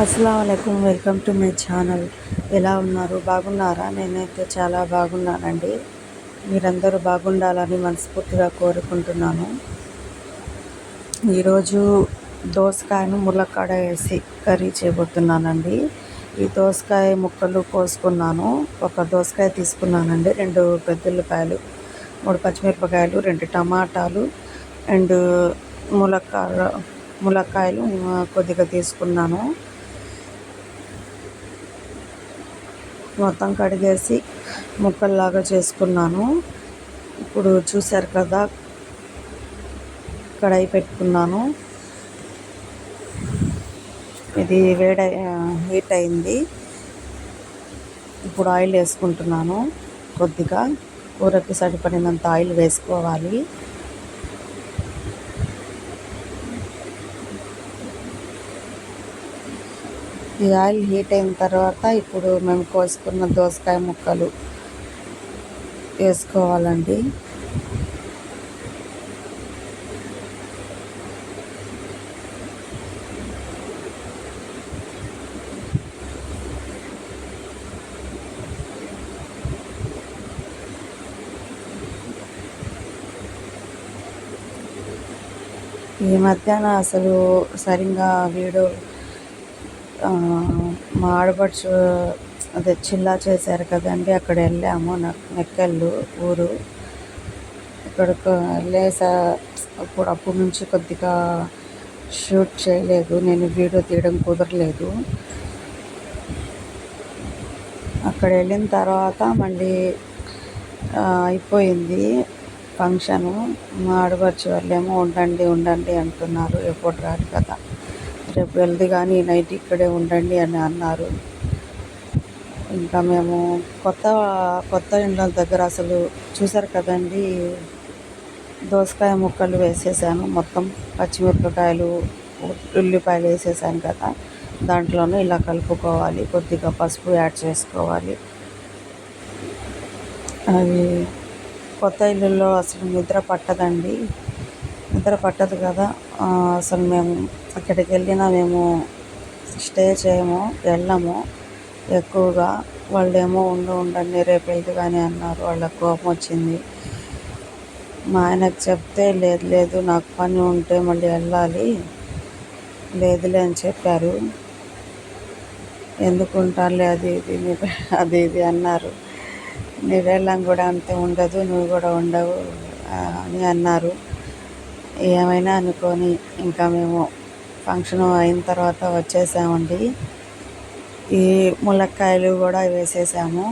అస్సలం అయికం welcome to my channel. ఎలా ఉన్నారు? బాగున్నారా? నేనైతే చాలా బాగున్నానండి. మీరందరూ బాగుండాలని మనస్ఫూర్తిగా కోరుకుంటున్నాను. ఈరోజు దోసకాయను ములక్కాడ వేసి కర్రీ చేయబోతున్నానండి. ఈ దోసకాయ ముక్కలు కోసుకున్నాను. ఒక దోసకాయ తీసుకున్నానండి. రెండు పెద్దల్లిపాయలు మూడు పచ్చిమిరపకాయలు రెండు టమాటాలు అండ్ ములక్కాడ ములక్కాయలు కొద్దిగా తీసుకున్నాను. మొత్తం కడిగేసి ముక్కల్లాగా చేసుకున్నాను. ఇప్పుడు చూశారు కదా కడాయి పెట్టుకున్నాను. ఇది వేడ హీట్ అయింది. ఇప్పుడు ఆయిల్ వేసుకుంటున్నాను కొద్దిగా. కూరకి సరిపడినంత ఆయిల్ వేసుకోవాలి. ఈ ఆయిల్ హీట్ అయిన తర్వాత ఇప్పుడు మేము కోసుకున్న దోసకాయ ముక్కలు వేసుకోవాలండి. ఈ మధ్యాహ్నం అసలు సరిగ్గా వీడియో మా ఆడపడుచు అదే చిల్లా చేశారు కదండి అక్కడ వెళ్ళాము. నెక్కెళ్ళు ఊరు. అక్కడికి వెళ్ళేసా అప్పుడు అప్పటి నుంచి కొద్దిగా షూట్ చేయలేదు. నేను వీడియో తీయడం కుదరలేదు. అక్కడ వెళ్ళిన తర్వాత మళ్ళీ అయిపోయింది ఫంక్షను. మా ఆడపడుచు వాళ్ళేమో ఉండండి ఉండండి అంటున్నారు. ఎప్పుడు రాదు కదా. రేపు వెళ్ది కానీ నైట్ ఇక్కడే ఉండండి అని అన్నారు. ఇంకా మేము కొత్త కొత్త ఇండ్ల దగ్గర అసలు చూసారు కదండి. దోసకాయ ముక్కలు వేసేసాను. మొత్తం పచ్చిమిరపకాయలు ఉల్లిపాయలు వేసేసాను కదా. దాంట్లోనే ఇలా కలుపుకోవాలి. కొద్దిగా పసుపు యాడ్ చేసుకోవాలి. అవి కొత్త ఇల్లుల్లో అసలు నిద్ర పట్టదండి. నిద్ర పట్టదు కదా. అసలు మేము అక్కడికి వెళ్ళినా మేము స్టే చేయము వెళ్ళము ఎక్కువగా. వాళ్ళేమో ఉండు ఉండండి రేపు వెళ్తే కానీ అన్నారు. వాళ్ళకి కోపం వచ్చింది. మా ఆయనకు చెప్తే లేదు లేదు నాకు పని ఉంటే మళ్ళీ వెళ్ళాలి. లేదులే అని చెప్పారు. ఎందుకుంటారులే అది ఇది అది ఇది అన్నారు. నీ వెళ్ళం కూడా అంతే ఉండదు నువ్వు కూడా ఉండవు అని అన్నారు. ఏమైనా అనుకొని ఇంకా మేము ఫంక్షన్ అయిన తర్వాత వచ్చేసామండి. ఈ ములక్కాయలు కూడా వేసేసాము.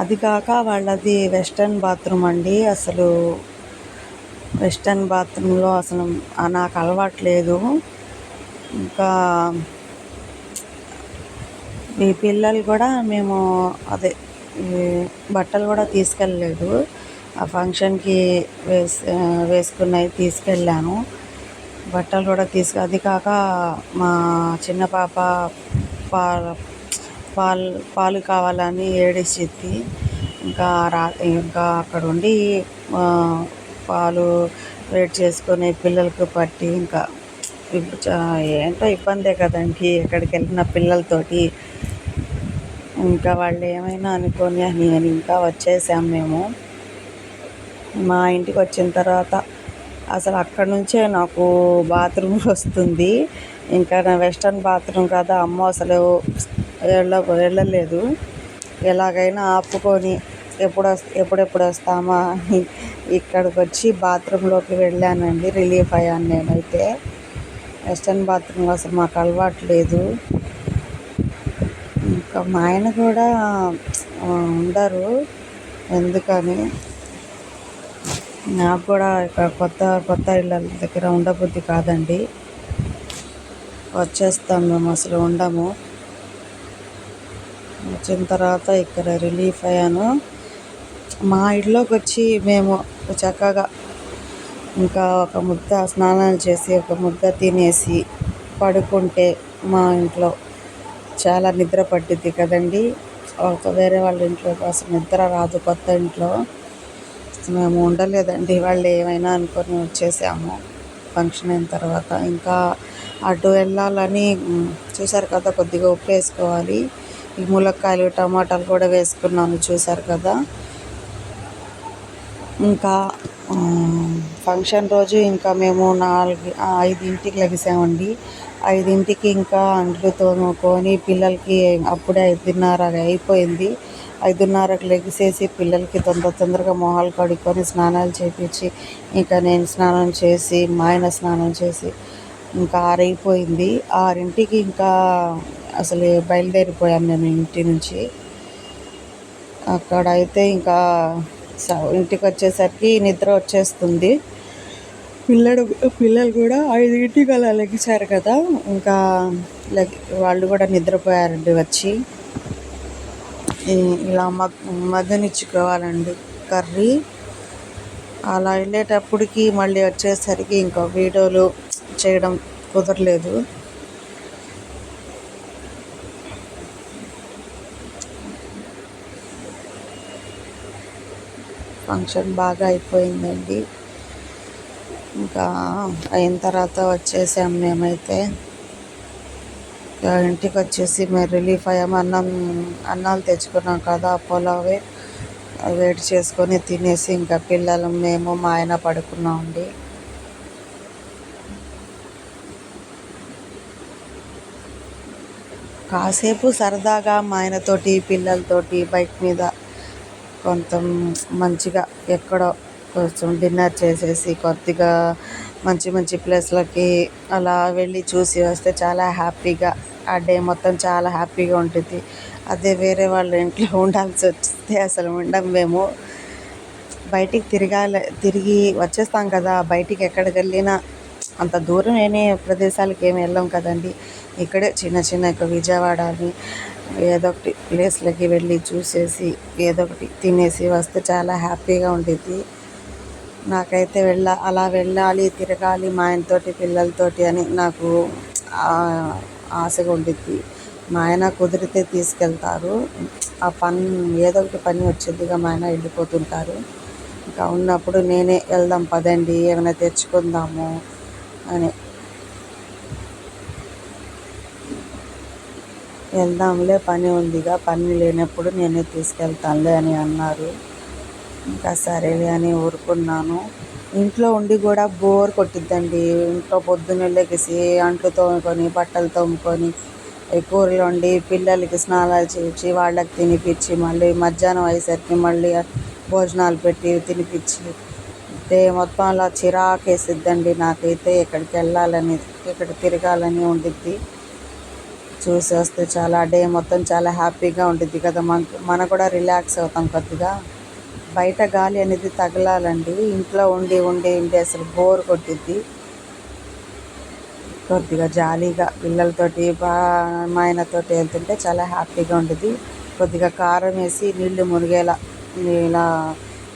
అది కాక వాళ్ళది వెస్టర్న్ బాత్రూమ్ అండి. అసలు వెస్టర్న్ బాత్రూంలో అసలు నాకు అలవాట్లేదు ఇంకా ఈ పిల్లలు కూడా మేము అదే బట్టలు కూడా తీసుకెళ్ళలేదు. ఆ ఫంక్షన్కి వేస్ వేసుకున్నవి తీసుకెళ్ళాను. బట్టలు కూడా తీసుకు అది కాక మా చిన్న పాప పాలు పాలు పాలు కావాలని ఏడిచిద్ది ఇంకా రా ఇంకా అక్కడ ఉండి పాలు వేడి చేసుకొని పిల్లలకు పట్టి ఇంకా ఏంటో ఇబ్బందే కదండి ఎక్కడికి వెళ్ళిన పిల్లలతోటి. ఇంకా వాళ్ళు ఏమైనా అనుకొని అని ఇంకా వచ్చేసాం మేము. మా ఇంటికి వచ్చిన తర్వాత అసలు అక్కడ నుంచే నాకు బాత్రూమ్ వస్తుంది. ఇంకా నా వెస్టర్న్ బాత్రూమ్ కదా అమ్మ అసలు వెళ్ళ వెళ్ళలేదు. ఎలాగైనా ఆపుకొని ఎప్పుడు ఎప్పుడెప్పుడు వస్తామా అని ఇక్కడికి వచ్చి బాత్రూంలోకి వెళ్ళానండి రిలీఫ్ అయ్యాను నేనైతే. వెస్టర్న్ బాత్రూమ్ అసలు మాకు అలవాటు లేదు. ఇంకా మా ఆయన కూడా ఉండరు. ఎందుకని? నాకు కూడా ఇక్కడ కొత్త కొత్త ఇళ్ళ దగ్గర ఉండబుద్ధి కాదండి. వచ్చేస్తాం మేము అసలు ఉండము. వచ్చిన తర్వాత ఇక్కడ రిలీఫ్ అయ్యాను. మా ఇంట్లోకి వచ్చి మేము చక్కగా ఇంకా ఒక ముద్ద స్నానాలు చేసి ఒక ముద్ద తినేసి పడుకుంటే మా ఇంట్లో చాలా నిద్ర పట్టిద్ది కదండి. ఒక వేరే వాళ్ళ ఇంట్లో అసలు నిద్ర రాదు కొత్త ఇంట్లో. మేము ఉండలేదండి. వాళ్ళు ఏమైనా అనుకొని వచ్చేసాము. ఫంక్షన్ అయిన తర్వాత ఇంకా అటు వెళ్ళాలని చూసారు కదా కొద్దిగా ఉప్పు వేసుకోవాలి ఈ ములక్కాయలు టమాటాలు కూడా వేసుకున్నాను చూసారు కదా. ఇంకా ఫంక్షన్ రోజు ఇంకా మేము నాలుగు ఐదింటికి లెగిసామండి. ఐదింటికి ఇంకా అంట్లు తోముకొని పిల్లలకి అప్పుడే ఐదున్నర అయిపోయింది. ఐదున్నరకు లెగిసేసి పిల్లలకి తొందర తొందరగా మొహాలు కడుక్కొని స్నానాలు చేపించి ఇంకా నేను స్నానం చేసి మా ఆయన స్నానం చేసి ఇంకా ఆరైపోయింది. ఆరింటికి ఇంకా అసలు బయలుదేరిపోయాం మేము ఇంటి నుంచి. అక్కడ అయితే ఇంకా ఇంటికి వచ్చేసరికి నిద్ర వచ్చేస్తుంది. పిల్లడు పిల్లలు కూడా ఐదింటికి అలా లెగిచారు కదా. ఇంకా లెగ్ వాళ్ళు కూడా నిద్రపోయారండి వచ్చి. ఇలా మగ్ మగ్గనిచ్చుకోవాలండి కర్రీ అలా వెళ్ళేటప్పటికి మళ్ళీ వచ్చేసరికి ఇంకా వీడియోలు చేయడం కుదరలేదు. ఫంక్షన్ బాగా అయిపోయిందండి. ఇంకా అయిన తర్వాత వచ్చేసాం మేమైతే. ఇంటికి వచ్చేసి మేము రిలీఫ్ అయ్యాము. అన్నం అన్నాలు తెచ్చుకున్నాం కదా పొలావే వేడి చేసుకొని తినేసి ఇంకా పిల్లలు మేము మా ఆయన పడుకున్నామండి కాసేపు సరదాగా మా ఆయనతోటి పిల్లలతోటి బైక్ మీద కొంత మంచిగా ఎక్కడో కొంచెం డిన్నర్ చేసేసి కొద్దిగా మంచి మంచి ప్లేస్లకి అలా వెళ్ళి చూసి వస్తే చాలా హ్యాపీగా ఆ డే మొత్తం చాలా హ్యాపీగా ఉంటుంది అదే వేరే వాళ్ళ ఇంట్లో ఉండాల్సి వస్తే అసలు ఉండం మేము. బయటికి తిరగాలి తిరిగి వచ్చేస్తాం కదా బయటికి ఎక్కడికి వెళ్ళినా. అంత దూరం ఏమీ ప్రదేశాలకు ఏమి వెళ్ళాం కదండి. ఇక్కడే చిన్న చిన్న ఇక విజయవాడ అని ఏదో ఒకటి ప్లేస్లకి వెళ్ళి చూసేసి ఏదో ఒకటి తినేసి వస్తే చాలా హ్యాపీగా ఉండేది నాకైతే వెళ్ళ అలా వెళ్ళాలి తిరగాలి మా ఆయనతోటి పిల్లలతోటి అని నాకు ఆశగా ఉండిద్ది మా ఆయన కుదిరితే తీసుకెళ్తారు. ఆ పని ఏదో ఒకటి పని వచ్చిందిగా మా ఆయన వెళ్ళిపోతుంటారు. ఇంకా ఉన్నప్పుడు నేనే వెళ్దాం పదండి ఏమైనా తెచ్చుకుందాము అని. వెళ్దాంలే పని ఉందిగా పని లేనప్పుడు నేనే తీసుకెళ్తానులే అని అన్నారు. ఇంకా సరేలే అని ఊరుకున్నాను. ఇంట్లో ఉండి కూడా బోర్ కొట్టిద్దండి. ఇంట్లో పొద్దున్న లెగిసి అంట్లు తోముకొని బట్టలు తోముకొని కూరలు వండి పిల్లలకి స్నానాలు చేయించి వాళ్ళకి తినిపించి మళ్ళీ మధ్యాహ్నం అయ్యేసరికి మళ్ళీ భోజనాలు పెట్టి తినిపించి డే మొత్తం అలా చిరాకేసిద్దండి నాకైతే. ఎక్కడికి వెళ్ళాలని ఇక్కడ తిరగాలని ఉండిద్ది. చూసి వస్తే చాలా డే మొత్తం చాలా హ్యాపీగా ఉంటుంది కదా. మనకు మనం కూడా రిలాక్స్ అవుతాం కొద్దిగా. బయట గాలి అనేది తగలాలండి. ఇంట్లో ఉండి ఉండి ఉండి అసలు బోర్ కొట్టిద్ది. కొద్దిగా జాలీగా పిల్లలతోటి బా మా ఆయనతోటి వెళ్తుంటే చాలా హ్యాపీగా ఉంటుంది కొద్దిగా కారం వేసి నీళ్ళు మునిగేలా ఇలా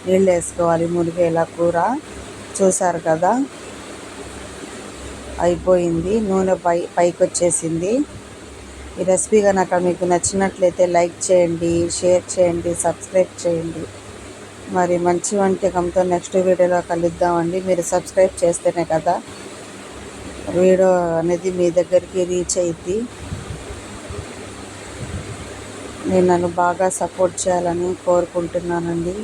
నీళ్ళు వేసుకోవాలి మునిగేలా కూర. చూసారు కదా? అయిపోయింది. నూనె పై పైకి వచ్చేసింది ఈ రెసిపీ కనుక మీకు నచ్చినట్లయితే లైక్ చేయండి షేర్ చేయండి సబ్స్క్రైబ్ చేయండి. మరి మంచి వంటకంతో నెక్స్ట్ వీడియోలో కలుద్దామండి. మీరు సబ్స్క్రైబ్ చేస్తేనే కదా వీడియో అనేది మీ దగ్గరికి రీచ్ అయింది నేను నన్ను బాగా సపోర్ట్ చేయాలని కోరుకుంటున్నానండి.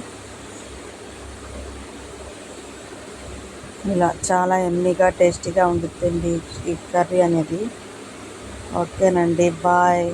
ఇలా చాలా ఎమ్మీగా టేస్టీగా ఉండుతుంది ఈ కర్రీ అనేది. ఓకేనండి బాయ్.